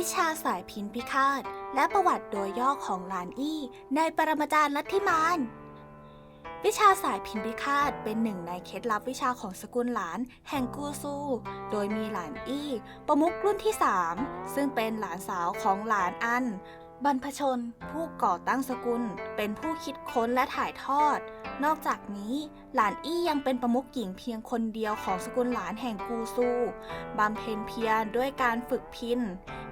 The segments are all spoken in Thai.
วิชาสายพินพิฆาต และประวัติโดยย่อของหลานอี้ในปรมาจารย์ลัทธิมานวิชาสายพินพิฆาตเป็นหนึ่งในเคล็ดลับวิชาของสกุลหลาน แห่งกูซู โดยมีหลานอี้ ประมุขรุ่นที่ 3 ซึ่งเป็นหลานสาวของหลานอัน บรรพชน ผู้ก่อตั้งสกุล เป็นผู้คิดค้นและถ่ายทอด นอกจากนี้หลานอี้ยังเป็นประมุขหญิงเพียงคนเดียวของสกุลหลานแห่งกูซูบำเพ็ญเพียรด้วยการฝึกพิน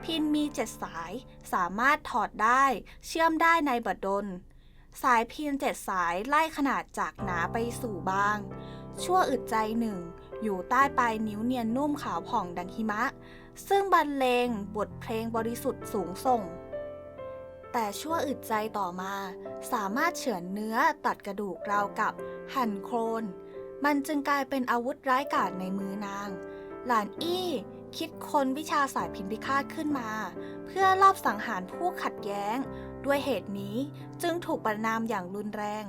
พินมีเจ็ดสาย สามารถถอดได้ เชื่อมได้ในบัดดล สายพินเจ็ดสายไล่ขนาดจากหนาไปสู่บาง ชั่วอึดใจหนึ่ง อยู่ใต้ปลายนิ้วเนียนนุ่มขาวผ่องดังหิมะ ซึ่งบรรเลงบทเพลงบริสุทธิ์สูงส่ง แต่ชั่วอึดใจต่อมา สามารถเฉือนเนื้อตัดกระดูกราวกับหั่นโครน มันจึงกลายเป็นอาวุธร้ายกาจในมือนาง หลานอี้ คิดค้นวิชาสายพินพิฆาตขึ้นมา เพื่อลอบสังหารผู้ขัดแย้ง ด้วยเหตุนี้จึงถูกประนามอย่างรุนแรง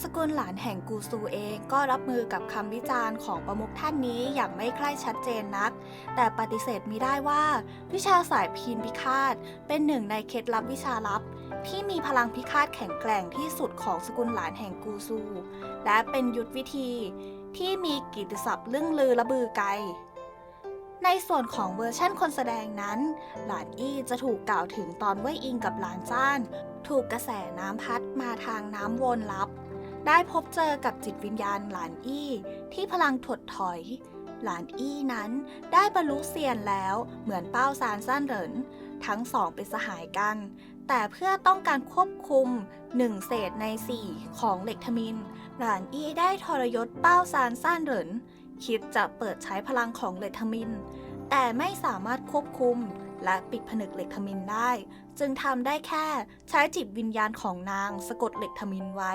สกุลหลานแห่งกูซูเองก็รับมือกับคำวิจารณ์ของประมุขท่านนี้อย่างไม่ใกล้ชัดเจนนัก แต่ปฏิเสธมิได้ว่า วิชาสายพินพิฆาตเป็นหนึ่งในเคล็ดลับวิชาลับที่มีพลังพิฆาตแข็งแกร่งที่สุดของสกุลหลานแห่งกูซู และเป็นยุทธวิธีที่มีกิตติศัพท์ลึ่งลือระบือไกล ในส่วนของเวอร์ชั่นคนแสดงนั้น หลานอี้จะถูกกล่าวถึงตอนเว่ยอิงกับหลานจ้าน ถูกกระแสน้ำพัดมาทางน้ำวนลับ ได้พบเจอกับจิตวิญญาณหลานอี้ที่พลังถดถอย หลานอี้นั้นได้บรรลุเซียนแล้วเหมือนเป้าซานซ่านเหริน ทั้งสองเป็นสหายกัน แต่เพื่อต้องการควบคุมหนึ่งเศษในสี่ของเหล็กทมิน หลานอี้ได้ทรยศเป้าซานซ่านเหริน คิดจะเปิดใช้พลังของเลทามิน แต่ไม่สามารถควบคุมและปิดผนึกเหล็กทมินได้ จึงทำได้แค่ใช้จิตวิญญาณของนางสะกดเหล็กทมินไว้